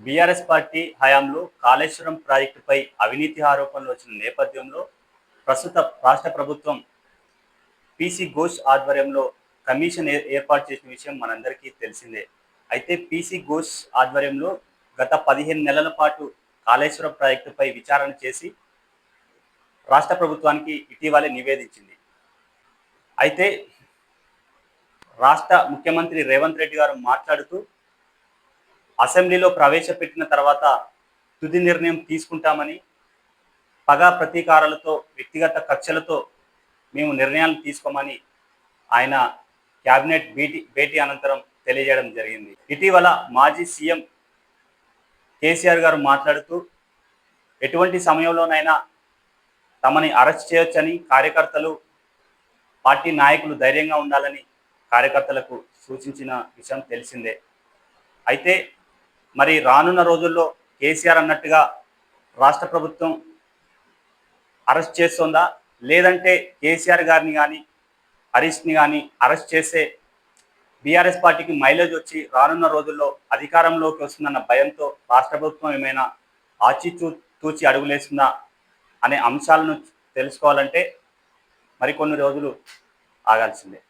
BRS party హయాంలో కాళేశ్వరం ప్రాజెక్టుపై అవినీతి ఆరోపణలు వచ్చిన నేపథ్యంలో ప్రస్తుత రాష్ట్ర ప్రభుత్వం పీసీ ఘోష్ ఆధ్వర్యంలో కమిషన్ ఏర్పాటు చేసిన విషయం మనందరికీ తెలిసిందే. అయితే పీసీ ఘోష్ ఆధ్వర్యంలో గత పదిహేను నెలల పాటు కాళేశ్వరం ప్రాజెక్టుపై విచారణ చేసి రాష్ట్ర ప్రభుత్వానికి ఇటీవలే నివేదించింది. అయితే రాష్ట్ర ముఖ్యమంత్రి రేవంత్ రెడ్డి గారు మాట్లాడుతూ అసెంబ్లీలో ప్రవేశపెట్టిన తర్వాత తుది నిర్ణయం తీసుకుంటామని పగా ప్రతీకారాలతో వ్యక్తిగత కక్షలతో మేము నిర్ణయాలు తీసుకోమని ఆయన క్యాబినెట్ భేటీ భేటీ అనంతరం తెలియజేయడం జరిగింది. ఇటీవల మాజీ సీఎం కేసీఆర్ గారు మాట్లాడుతూ ఎటువంటి సమయంలోనైనా తమని అరెస్ట్ చేయొచ్చని కార్యకర్తలు పార్టీ నాయకులు ధైర్యంగా ఉండాలని కార్యకర్తలకు సూచించిన విషయం తెలిసిందే. అయితే మరి రానున్న రోజుల్లో కేసీఆర్ అన్నట్టుగా రాష్ట్ర ప్రభుత్వం అరెస్ట్ చేస్తుందా? లేదంటే కేసీఆర్ గారిని కానీ హరీష్ని కానీ అరెస్ట్ చేసే బీఆర్ఎస్ పార్టీకి మైలేజ్ వచ్చి రానున్న రోజుల్లో అధికారంలోకి వస్తుందన్న భయంతో రాష్ట్ర ప్రభుత్వం ఏమైనా ఆచిచూ తూచి అడుగులేస్తుందా అనే అంశాలను తెలుసుకోవాలంటే మరికొన్ని రోజులు ఆగాల్సిందే.